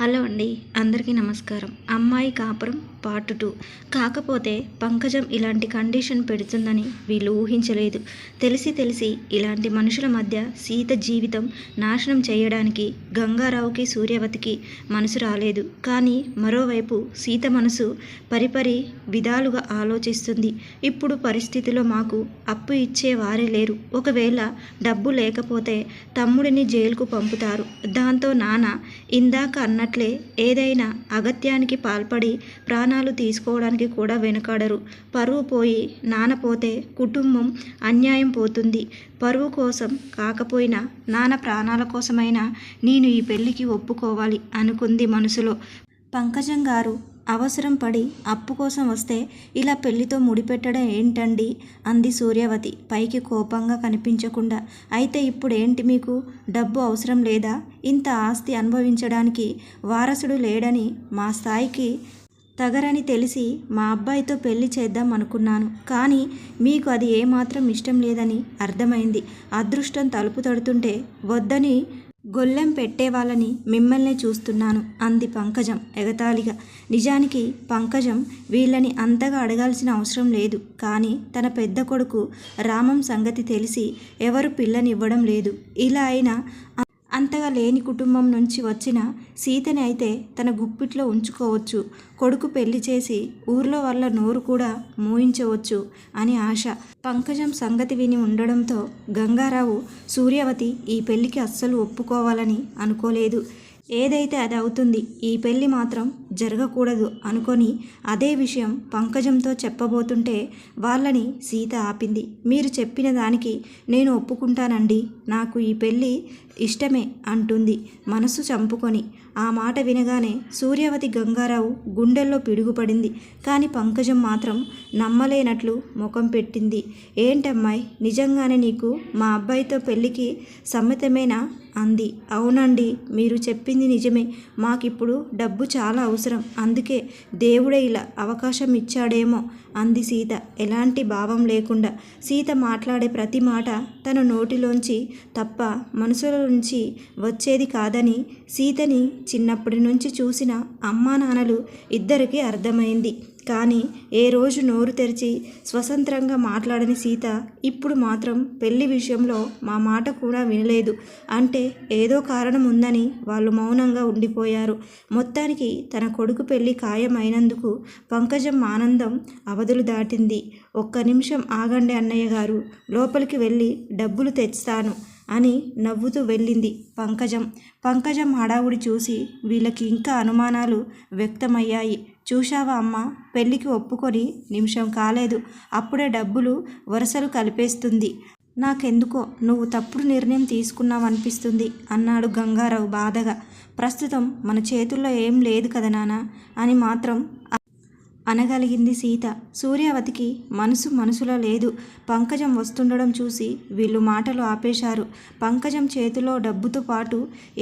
Hello అండి అందరికీ నమస్కారం. అమ్మాయి కాపురం పార్ట్ టూ. కాకపోతే పంకజం ఇలాంటి కండిషన్ పెడుతుందని వీళ్ళు ఊహించలేదు. తెలిసి తెలిసి ఇలాంటి మనుషుల మధ్య సీత జీవితం నాశనం చేయడానికి గంగారావుకి సూర్యవతికి మనసు రాలేదు. కానీ మరోవైపు సీత మనసు పరిపరి విధాలుగా ఆలోచిస్తుంది. ఇప్పుడు పరిస్థితిలో మాకు అప్పు ఇచ్చే వారే లేరు. ఒకవేళ డబ్బు లేకపోతే తమ్ముడిని జైలుకు పంపుతారు. దాంతో నాన్న ఇందాక అన్నట్టు అట్లే ఏదైనా అగత్యానికి పాల్పడి ప్రాణాలు తీసుకోవడానికి కూడా వెనుకాడరు. పరువు పోయి నాన్న పోతే కుటుంబం అన్యాయం పోతుంది. పరువు కోసం కాకపోయినా నాన్న ప్రాణాల కోసమైనా నేను ఈ పెళ్ళికి ఒప్పుకోవాలి అనుకుంది మనసులో. పంకజం గారు అవసరం పడి అప్పు కోసం వస్తే ఇలా పెళ్ళితో ముడిపెట్టడం ఏంటండి? అంది సూర్యవతి. పైకి కోపంగా కనిపించకుండా. అయితే ఇప్పుడు ఏంటి మీకు? డబ్బు అవసరం లేదా? ఇంత ఆస్తి అనుభవించడానికి వారసుడు లేడని మా స్థాయికి తగరని తెలిసి మా అబ్బాయితో పెళ్ళి చేద్దాం అనుకున్నాను. కానీ మీకు అది ఏమాత్రం ఇష్టం లేదని అర్థమైంది. అదృష్టం తలుపు తడుతుంటే వద్దని గొల్లెం పెట్టేవాళ్ళని మిమ్మల్నే చూస్తున్నాను అంది పంకజం ఎగతాళిగా. నిజానికి పంకజం వీళ్ళని అంతగా అడగాల్సిన అవసరం లేదు కానీ తన పెద్ద కొడుకు రామం సంగతి తెలిసి ఎవరు పిల్లనివ్వడం లేదు. ఇలా అయినా అంతగా లేని కుటుంబం నుంచి వచ్చిన సీతని అయితే తన గుప్పిట్లో ఉంచుకోవచ్చు. కొడుకు పెళ్ళి చేసి ఊర్లో వాళ్ళ నోరు కూడా మూయించవచ్చు అని ఆశ. పంకజం సంగతి విని ఉండడంతో గంగారావు సూర్యవతి ఈ పెళ్ళికి అస్సలు ఒప్పుకోవాలని అనుకోలేదు. ఏదైతే అది అవుతుంది ఈ పెళ్ళి మాత్రం జరగకూడదు అనుకొని అదే విషయం పంకజంతో చెప్పబోతుంటే వాళ్ళని సీత ఆపింది. మీరు చెప్పిన దానికి నేను ఒప్పుకుంటానండి. నాకు ఈ పెళ్ళి ఇష్టమే అంటుంది మనసు చంపుకొని. ఆ మాట వినగానే సూర్యవతి గంగారావు గుండెల్లో పిడుగుపడింది. కానీ పంకజం మాత్రం నమ్మలేనట్లు ముఖం పెట్టింది. ఏంటమ్మాయి నిజంగానే నీకు మా అబ్బాయితో పెళ్ళికి సమ్మతమేనా? అంది. అవునండి మీరు చెప్పింది నిజమే. మాకిప్పుడు డబ్బు చాలా అవసరం. అందుకే దేవుడే ఇలా అవకాశం ఇచ్చాడేమో అంది సీత. ఎలాంటి భావం లేకుండా సీత మాట్లాడే ప్రతి మాట తన నోటిలోంచి తప్ప మనసుల నుంచి వచ్చేది కాదని సీతని చిన్నప్పటి నుంచి చూసిన అమ్మా నాన్నలు ఇద్దరికీ అర్థమైంది. కానీ ఏ రోజు నోరు తెరిచి స్వతంత్రంగా మాట్లాడని సీత ఇప్పుడు మాత్రం పెళ్ళి విషయంలో మా మాట కూడా వినలేదు. అంటే ఏదో కారణం ఉందని వాళ్ళు మౌనంగా ఉండిపోయారు. మొత్తానికి తన కొడుకు పెళ్ళి ఖాయమైనందుకు పంకజం ఆనందం అవధులు దాటింది. ఒక్క నిమిషం ఆగండి అన్నయ్య గారు లోపలికి వెళ్ళి డబ్బులు తెస్తాను అని నవ్వుతూ వెళ్ళింది పంకజం. పంకజం హడావుడి చూసి వీళ్ళకి ఇంకా అనుమానాలు వ్యక్తమయ్యాయి. చూశావా అమ్మ? పెళ్ళికి ఒప్పుకొని నిమిషం కాలేదు. అప్పుడే డబ్బులు వరుసలు కలిపేస్తుంది. నాకెందుకో నువ్వు తప్పుడు నిర్ణయం తీసుకున్నావనిపిస్తుంది అన్నాడు గంగారావు బాధగా. ప్రస్తుతం మన చేతుల్లో ఏం లేదు కదా నాన్న అని మాత్రం అనగలిగింది సీత. సూర్యావతికి మనసు మనసులో లేదు. పంకజం వస్తుండడం చూసి వీళ్ళు మాటలు ఆపేశారు. పంకజం చేతిలో డబ్బుతో పాటు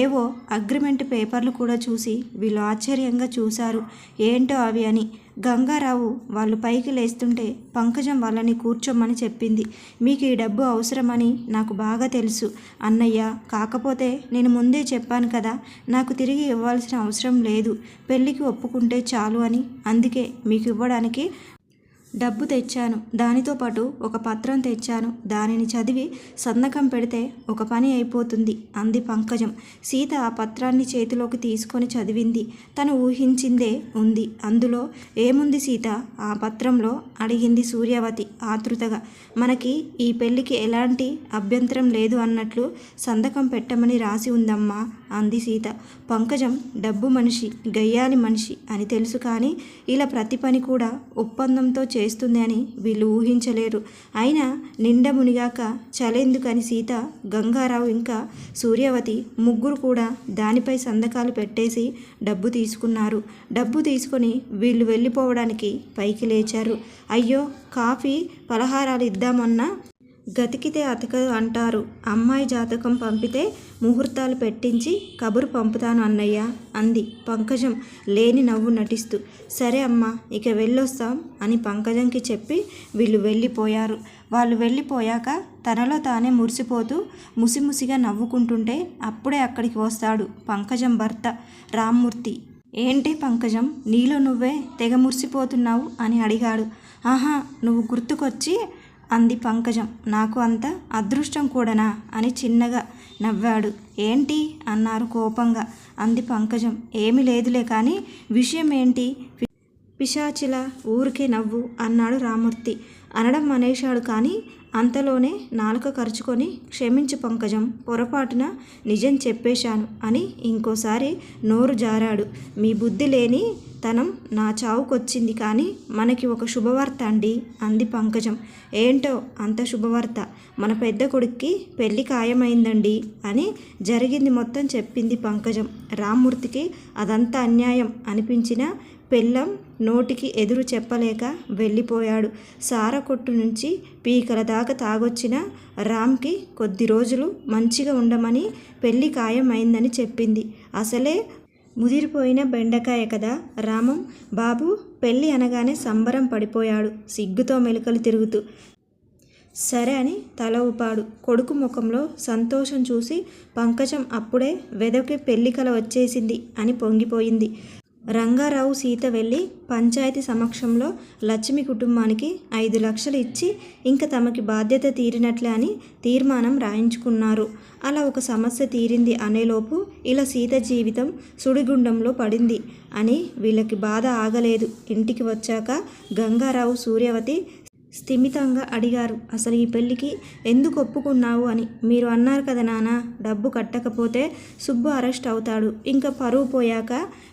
ఏవో అగ్రిమెంట్ పేపర్లు కూడా చూసి వీళ్ళు ఆశ్చర్యంగా చూశారు. ఏంటో అవి అని గంగారావు వాళ్ళు పైకి లేస్తుంటే పంకజం వాళ్ళని కూర్చోమని చెప్పింది. మీకు ఈ డబ్బు అవసరమని నాకు బాగా తెలుసు. అన్నయ్య కాకపోతే నేను ముందే చెప్పాను కదా నాకు తిరిగి ఇవ్వాల్సిన అవసరం లేదు. పెళ్ళికి ఒప్పుకుంటే చాలు అని అందుకే మీకు ఇవ్వడానికి డబ్బు తెచ్చాను. దానితో పాటు ఒక పత్రం తెచ్చాను. దానిని చదివి సంతకం పెడితే ఒక పని అయిపోతుంది అంది పంకజం. సీత ఆ పత్రాన్ని చేతిలోకి తీసుకొని చదివింది. తను ఊహించిందే ఉంది. అందులో ఏముంది సీత? ఆ పత్రంలో అడిగింది సూర్యవతి ఆతృతగా. మనకి ఈ పెళ్ళికి ఎలాంటి అభ్యంతరం లేదు అన్నట్లు సంతకం పెట్టమని రాసి ఉందమ్మా. అంది సీత. పంకజం డబ్బు మనిషి గయ్యాలి మనిషి అని తెలుసు కానీ ఇలా ప్రతి పని కూడా ఒప్పందంతో చేస్తుంది అని వీళ్ళు ఊహించలేరు. అయినా నిండ మునిగాక చలేందుకని సీత గంగారావు ఇంకా సూర్యవతి ముగ్గురు కూడా దానిపై సంతకాలు పెట్టేసి డబ్బు తీసుకున్నారు. డబ్బు తీసుకొని వీళ్ళు వెళ్ళిపోవడానికి పైకి లేచారు. అయ్యో కాఫీ పలహారాలు ఇద్దామన్నా గతికితే అతక అంటారు. అమ్మాయి జాతకం పంపితే ముహూర్తాలు పెట్టించి కబురు పంపుతాను అన్నయ్య అంది పంకజం లేని నవ్వు నటిస్తూ. సరే అమ్మా ఇక వెళ్ళొస్తాం అని పంకజంకి చెప్పి వీళ్ళు వెళ్ళిపోయారు. వాళ్ళు వెళ్ళిపోయాక తనలో తానే మురిసిపోతూ ముసిముసిగా నవ్వుకుంటుంటే అప్పుడే అక్కడికి వస్తాడు పంకజం భర్త రామ్మూర్తి. ఏంటి పంకజం నీలో నువ్వే తెగ మురిసిపోతున్నావు అని అడిగాడు. ఆహా నువ్వు గుర్తుకొచ్చి అంది పంకజం. నాకు అంత అదృష్టం కూడానా? అని చిన్నగా నవ్వాడు. ఏంటి? అన్నారు కోపంగా. అంది పంకజం. ఏమీ లేదులే కానీ విషయం ఏంటి పిశాచిల ఊరికే నవ్వు అన్నాడు రామూర్తి. అనడం అనేశాడు కానీ అంతలోనే నాలుక ఖర్చుకొని క్షమించు పంకజం పొరపాటున నిజం చెప్పేశాను అని ఇంకోసారి నోరు జారాడు. మీ బుద్ధి లేని తనం నా చావుకొచ్చింది కానీ మనకి ఒక శుభవార్త అండి అంది పంకజం. ఏంటో అంత శుభవార్త? మన పెద్ద కొడుక్కి పెళ్ళి ఖాయమైందండి అని జరిగింది మొత్తం చెప్పింది పంకజం. రామ్మూర్తికి అదంతా అన్యాయం అనిపించిన పెళ్ళం నోటికి ఎదురు చెప్పలేక వెళ్ళిపోయాడు. సార కొట్టు నుంచి పీకల దాకా తాగొచ్చిన రామ్కి కొద్ది రోజులు మంచిగా ఉండమని పెళ్ళి ఖాయమైందని చెప్పింది. అసలే ముదిరిపోయిన బెండకాయ కదా రామం. బాబు పెళ్ళి అనగానే సంబరం పడిపోయాడు. సిగ్గుతో మెలికలు తిరుగుతూ. సరే అని తల ఊపాడు. కొడుకు ముఖంలో సంతోషం చూసి పంకజం అప్పుడే వెదకి పెళ్ళికల వచ్చేసింది అని పొంగిపోయింది. రంగారావు సీత వెళ్ళి పంచాయతీ సమక్షంలో లక్ష్మి కుటుంబానికి ఐదు లక్షలు ఇచ్చి ఇంకా తమకి బాధ్యత తీరినట్లే అని తీర్మానం రాయించుకున్నారు. అలా ఒక సమస్య తీరింది అనేలోపు ఇలా సీత జీవితం సుడిగుండంలో పడింది అని వీళ్ళకి బాధ ఆగలేదు. ఇంటికి వచ్చాక గంగారావు సూర్యవతి స్థిమితంగా అడిగారు. అసలు ఈ పెళ్ళికి ఎందుకు ఒప్పుకున్నావు అని. మీరు అన్నారు కదా నాన్న డబ్బు కట్టకపోతే సుబ్బు అరెస్ట్ అవుతాడు. ఇంకా పరువు పోయాక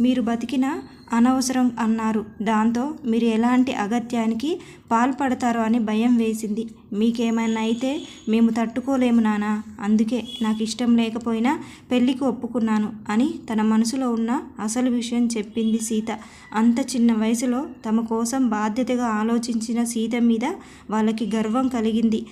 మీరు బతికిన అనవసరం అన్నారు. దాంతో మీరు ఎలాంటి అగత్యానికి పాల్పడతారో అని భయం వేసింది. మీకేమైనా అయితే మేము తట్టుకోలేము నానా అందుకే నాకు ఇష్టం లేకపోయినా పెళ్ళికి ఒప్పుకున్నాను అని తన మనసులో ఉన్న అసలు విషయం చెప్పింది సీత. అంత చిన్న వయసులో తమ కోసం బాధ్యతగా ఆలోచించిన సీత మీద వాళ్ళకి గర్వం కలిగింది.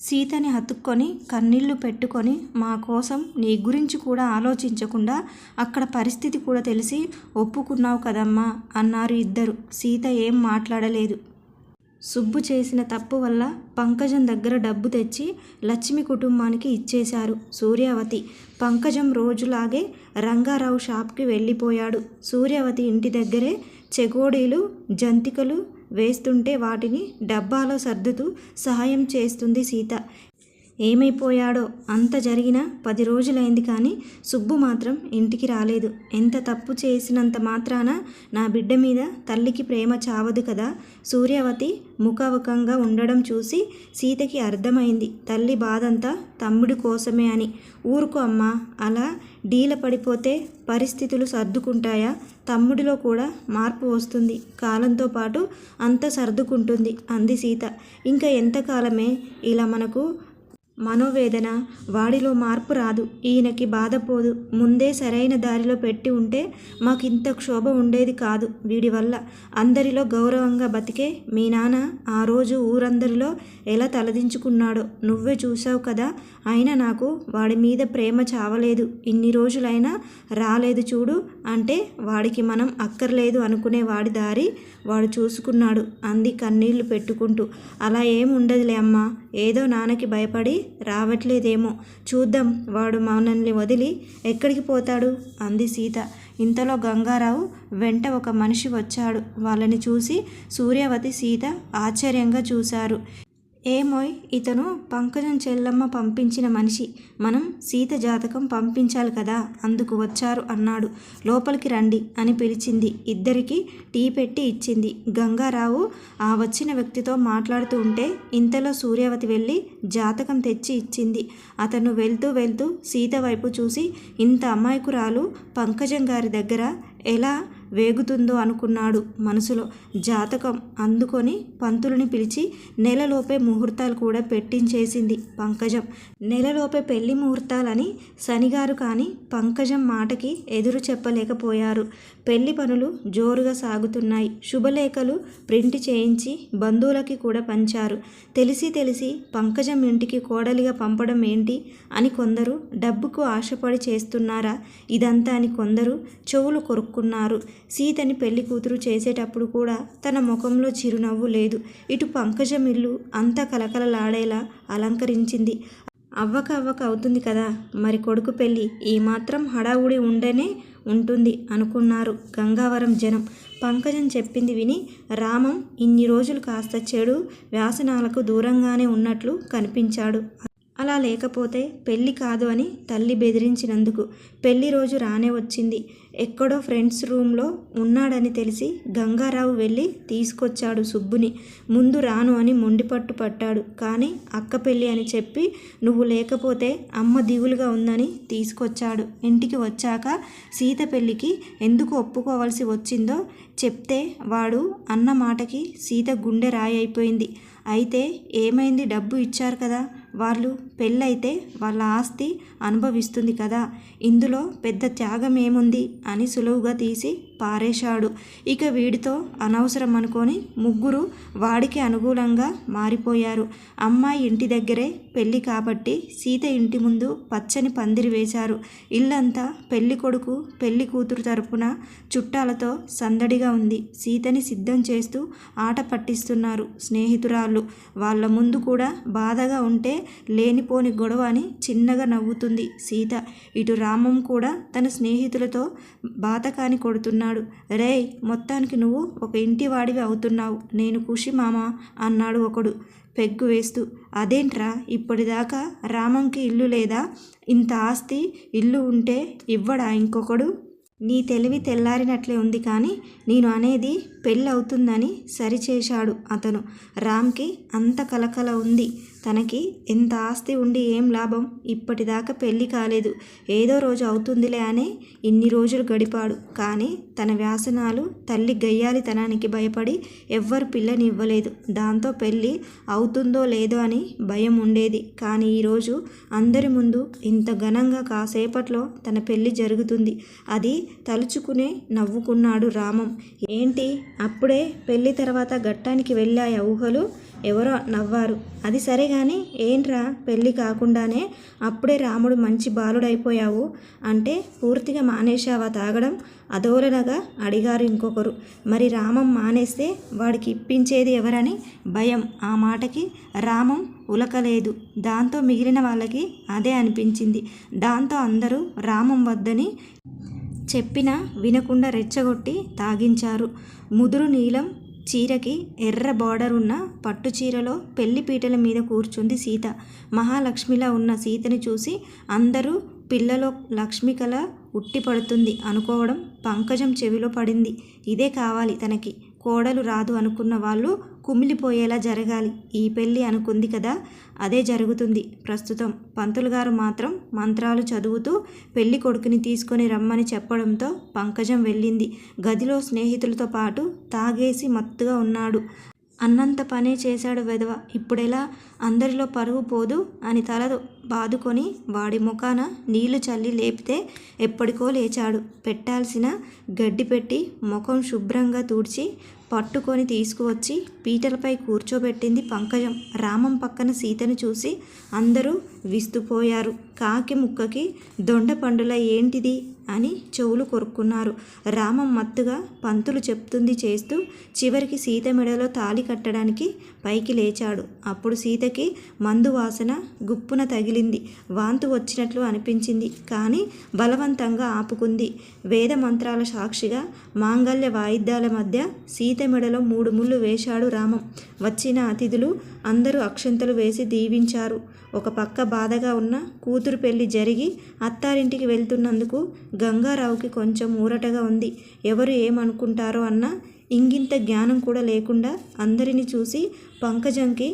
సీతని హత్తుక్కొని కన్నీళ్ళు పెట్టుకొని మా కోసం నీ గురించి కూడా ఆలోచించకుండా అక్కడ పరిస్థితి కూడా తెలిసి ఒప్పుకున్నావు కదమ్మా అన్నారు ఇద్దరు. సీత ఏం మాట్లాడలేదు. సుబ్బు చేసిన తప్పు వల్ల పంకజం దగ్గర డబ్బు తెచ్చి లక్ష్మి కుటుంబానికి ఇచ్చేశారు సూర్యావతి. పంకజం రోజులాగే రంగారావు షాప్కి వెళ్ళిపోయాడు. సూర్యావతి ఇంటి దగ్గరే చెగోడీలు జంతికలు వేస్తుంటే వాటిని డబ్బాలో సర్దుతూ సహాయం చేస్తుంది సీత. ఏమైపోయాడో అంత జరిగిన పది రోజులైంది కానీ సుబ్బు మాత్రం ఇంటికి రాలేదు. ఎంత తప్పు చేసినంత మాత్రాన నా బిడ్డ మీద తల్లికి ప్రేమ చావదు కదా. సూర్యవతి ముఖముఖంగా ఉండడం చూసి సీతకి అర్థమైంది. తల్లి బాధంతా తమ్ముడి కోసమే అని. ఊరుకో అమ్మా అలా డీల పడిపోతే పరిస్థితులు సర్దుకుంటాయా? తమ్ముడిలో కూడా మార్పు వస్తుంది. కాలంతో పాటు అంత సర్దుకుంటుంది అంది సీత. ఇంకా ఎంతకాలమే ఇలా మనకు మనోవేదన వాడిలో మార్పు రాదు. ఈయనకి బాధపోదు ముందే సరైన దారిలో పెట్టి ఉంటే మాకింత క్షోభ ఉండేది కాదు వీడి వల్ల అందరిలో గౌరవంగా బతికే మీ నాన్న ఆ రోజు ఊరందరిలో ఎలా తలదించుకున్నాడో నువ్వే చూసావు కదా. అయినా నాకు వాడి మీద ప్రేమ చావలేదు. ఇన్ని రోజులైనా రాలేదు చూడు అంటే వాడికి మనం అక్కర్లేదు అనుకునే వాడి దారి వాడు చూసుకున్నాడు. అంది కన్నీళ్ళు పెట్టుకుంటూ. అలా ఏం ఉండదులే అమ్మా. ఏదో నాన్నకి భయపడి రావట్లేదేమో. చూద్దాం. వాడు మనల్ని వదిలి ఎక్కడికి పోతాడు? అంది సీత. ఇంతలో గంగారావు వెంట ఒక మనిషి వచ్చాడు. వాళ్ళని చూసి సూర్యవతి సీత ఆశ్చర్యంగా చూశారు. ఏమోయ్ ఇతను పంకజం చెల్లమ్మ పంపించిన మనిషి. మనం సీత జాతకం పంపించాలి కదా అందుకు వచ్చారు అన్నాడు. లోపలికి రండి అని పిలిచింది. ఇద్దరికి టీ పెట్టి ఇచ్చింది. గంగారావు ఆ వచ్చిన వ్యక్తితో మాట్లాడుతూ ఉంటే ఇంతలో సూర్యవతి వెళ్ళి జాతకం తెచ్చి ఇచ్చింది. అతను వెళ్తూ వెళ్తూ సీత వైపు చూసి ఇంత అమాయకురాలు పంకజం గారి దగ్గర ఎలా వేగుతుందో అనుకున్నాడు మనసులో. జాతకం అందుకొని పంతులని పిలిచి నెలలోపే ముహూర్తాలు కూడా పెట్టించేసింది పంకజం. నెలలోపే పెళ్ళి ముహూర్తాలని శనిగారు కానీ పంకజం మాటకి ఎదురు చెప్పలేకపోయారు. పెళ్ళి పనులు జోరుగా సాగుతున్నాయి. శుభలేఖలు ప్రింట్ చేయించి బంధువులకి కూడా పంచారు. తెలిసి తెలిసి పంకజం ఇంటికి కోడలిగా పంపడం ఏంటి అని కొందరు డబ్బుకు ఆశపడి చేస్తున్నారా? ఇదంతా అని కొందరు చెవులు కొరుక్కున్నారు. సీతని పెళ్ళి కూతురు చేసేటప్పుడు కూడా తన ముఖంలో చిరునవ్వు లేదు. ఇటు పంకజం ఇల్లు అంతా కలకలలాడేలా అలంకరించింది. అవ్వక అవ్వక అవుతుంది కదా? మరి కొడుకు పెళ్ళి ఏమాత్రం హడావుడి ఉండనే ఉంటుంది అనుకున్నారు గంగావరం జనం. పంకజం చెప్పింది విని రామం ఇన్ని రోజులు కాస్త చెడు వ్యాసనాలకు దూరంగానే ఉన్నట్లు కనిపించాడు. అలా లేకపోతే పెళ్ళి కాదు అని తల్లి బెదిరించినందుకు పెళ్ళి రోజు రానే వచ్చింది. ఎక్కడో ఫ్రెండ్స్ రూమ్లో ఉన్నాడని తెలిసి గంగారావు వెళ్ళి తీసుకొచ్చాడు సుబ్బుని. ముందు రాను అని మొండిపట్టు పట్టాడు. కానీ అక్క పెళ్ళి అని చెప్పి నువ్వు లేకపోతే అమ్మ దిగులుగా ఉందని తీసుకొచ్చాడు. ఇంటికి వచ్చాక సీత పెళ్ళికి ఎందుకు ఒప్పుకోవాల్సి వచ్చిందో చెప్తే వాడు అన్న మాటకి సీత గుండె రాయి అయిపోయింది. అయితే ఏమైంది? డబ్బు ఇచ్చారు కదా. వాళ్ళు పెళ్ళైతే వాళ్ళ ఆస్తి అనుభవిస్తుంది కదా. ఇందులో పెద్ద త్యాగం ఏముంది? అని సులువుగా తీసి పారేశాడు. ఇక వీడితో అనవసరం అనుకొని ముగ్గురు వాడికి అనుకూలంగా మారిపోయారు. అమ్మాయి ఇంటి దగ్గరే పెళ్ళి కాబట్టి సీత ఇంటి ముందు పచ్చని పందిరి వేశారు. ఇల్లంతా పెళ్ళి కొడుకు పెళ్ళి కూతురు తరపున చుట్టాలతో సందడిగా ఉంది. సీతని సిద్ధం చేస్తూ ఆట పట్టిస్తున్నారు స్నేహితురాళ్ళు. వాళ్ళ ముందు కూడా బాధగా ఉంటే లేనిపోని గొడవ అని చిన్నగా నవ్వుతుంది సీత. ఇటు రామం కూడా తన స్నేహితులతో బాతకాని కొడుతున్నాడు. రేయ్ మొత్తానికి నువ్వు ఒక ఇంటి వాడివి అవుతున్నావు. నేను ఖుషి మామ అన్నాడు ఒకడు పెగ్గు వేస్తూ. అదేంట్రా ఇప్పటిదాకా రామంకి ఇల్లు లేదా? ఇంత ఆస్తి ఇల్లు ఉంటే ఇవ్వడా ఇంకొకడు? నీ తెలివి తెల్లారినట్లే ఉంది కానీ నేను అనేది పెళ్ళవుతుందని సరిచేశాడు అతను. రామ్కి అంత కలకల ఉంది. తనకి ఎంత ఆస్తి ఉండి ఏం లాభం? ఇప్పటిదాకా పెళ్ళి కాలేదు. ఏదో రోజు అవుతుందిలే అనే ఇన్ని రోజులు గడిపాడు. కానీ తన వ్యాసనాలు తల్లి గయ్యాలితనానికి భయపడి ఎవ్వరు పిల్లని ఇవ్వలేదు దాంతో పెళ్ళి అవుతుందో లేదో అని భయం ఉండేది. కానీ ఈరోజు అందరి ముందు ఇంత ఘనంగా కాసేపట్లో తన పెళ్ళి జరుగుతుంది. అది తలుచుకునే నవ్వుకున్నాడు రామం. ఏంటి? అప్పుడే పెళ్ళి తర్వాత ఘట్టానికి వెళ్ళాయి ఊహలు? ఎవరో నవ్వారు. అది సరే కానీ ఏంట్రా పెళ్ళి కాకుండానే అప్పుడే రాముడు మంచి బాలుడైపోయావు అంటే పూర్తిగా మానేశావా తాగడం? అదోలనగా అడిగారు ఇంకొకరు. మరి రామం మానేస్తే వాడికి ఇప్పించేది ఎవరని భయం. ఆ మాటకి రామం ఉలకలేదు. దాంతో మిగిలిన వాళ్ళకి అదే అనిపించింది. దాంతో అందరూ రామం వద్దని చెప్పినా వినకుండా రెచ్చగొట్టి తాగించారు. ముదురు నీలం చీరకి ఎర్ర బార్డర్ ఉన్న పట్టు చీరలో పెళ్ళి పీటల మీద కూర్చుంది సీత. మహాలక్ష్మిలా ఉన్న సీతని చూసి అందరూ పిల్లలో లక్ష్మి కళ ఉట్టిపడుతుంది అనుకోవడం పంకజం చెవిలో పడింది. ఇదే కావాలి తనకి. కోడలు రాదు అనుకున్న వాళ్ళు కుమిలిపోయేలా జరగాలి. ఈ పెళ్ళి అనుకుంది కదా? అదే జరుగుతుంది. ప్రస్తుతం పంతులు గారు మాత్రం మంత్రాలు చదువుతూ పెళ్ళి కొడుకుని తీసుకొని రమ్మని చెప్పడంతో పంకజం వెళ్ళింది. గదిలో స్నేహితులతో పాటు తాగేసి మత్తుగా ఉన్నాడు. అన్నంత పనే చేశాడు వెధవ. ఇప్పుడెలా? అందరిలో పరువు పోదు అని తల బాదుకొని వాడి ముఖాన నీళ్ళు చల్లి లేపితే ఎప్పటికో లేచాడు. పెట్టాల్సిన గడ్డి పెట్టి ముఖం శుభ్రంగా తూడ్చి పట్టుకొని తీసుకువచ్చి పీటలపై కూర్చోబెట్టింది పంకజం. రామం పక్కన సీతను చూసి అందరూ విస్తుపోయారు. కాకి ముక్కకి దొండ పండుల ఏంటిది? అని చెవులు కొరుక్కున్నారు. రామం మత్తుగా పంతులు చెప్తుంది చేస్తూ చివరికి సీత మెడలో తాలి కట్టడానికి పైకి లేచాడు. అప్పుడు సీతకి మందు వాసన గుప్పున తగిలింది. వాంతు వచ్చినట్లు అనిపించింది. కానీ బలవంతంగా ఆపుకుంది. వేద మంత్రాల సాక్షిగా మాంగల్య వాయిద్యాల మధ్య సీత మెడలో మూడు ముళ్ళు వేశాడు రామం. వచ్చిన అతిథులు అందరూ అక్షంతలు వేసి దీవించారు. ఒక పక్క బాధగా ఉన్న కూతురు పెళ్ళి జరిగి అత్తారింటికి వెళ్తున్నందుకు గంగారావుకి కొంచెం ఊరటగా ఉంది. ఎవరు ఏమనుకుంటారో అన్న ఇంగింత జ్ఞానం కూడా లేకుండా అందరిని చూసి పంకజంకి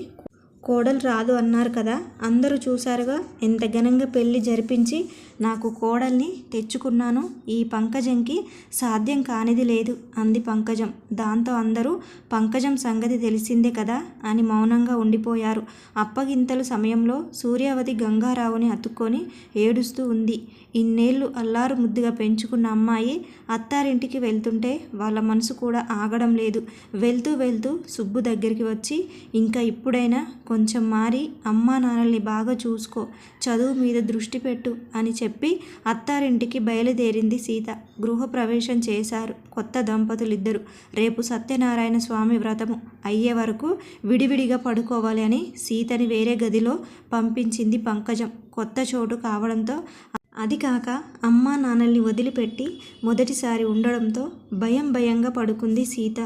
కోడలు రాదు అన్నారు కదా. అందరూ చూశారుగా ఎంత ఘనంగా పెళ్ళి జరిపించి నాకు కోడల్ని తెచ్చుకున్నాను. ఈ పంకజంకి సాధ్యం కానిది లేదు అంది పంకజం. దాంతో అందరూ పంకజం సంగతి తెలిసిందే కదా అని మౌనంగా ఉండిపోయారు. అప్పగింతలు సమయంలో సూర్యావతి గంగారావుని అతుక్కొని ఏడుస్తూ ఉంది. ఇన్నేళ్ళు అల్లారు ముద్దుగా పెంచుకున్న అమ్మాయి అత్తారింటికి వెళ్తుంటే వాళ్ళ మనసు కూడా ఆగడం లేదు. వెళ్తూ వెళ్తూ సుబ్బు దగ్గరికి వచ్చి ఇంకా ఇప్పుడైనా కొంచెం మారి అమ్మా నాన్నల్ని బాగా చూసుకో చదువు మీద దృష్టి పెట్టు అని చెప్పి అత్తారింటికి బయలుదేరింది సీత. గృహప్రవేశం చేశారు. కొత్త దంపతులిద్దరు. రేపు సత్యనారాయణ స్వామి వ్రతము. అయ్యే వరకు విడివిడిగా పడుకోవాలి అని సీతని వేరే గదిలో పంపించింది పంకజం. కొత్త చోటు కావడంతో అది కాక అమ్మా నాన్నల్ని వదిలిపెట్టి మొదటిసారి ఉండడంతో భయం భయంగా పడుకుంది సీత.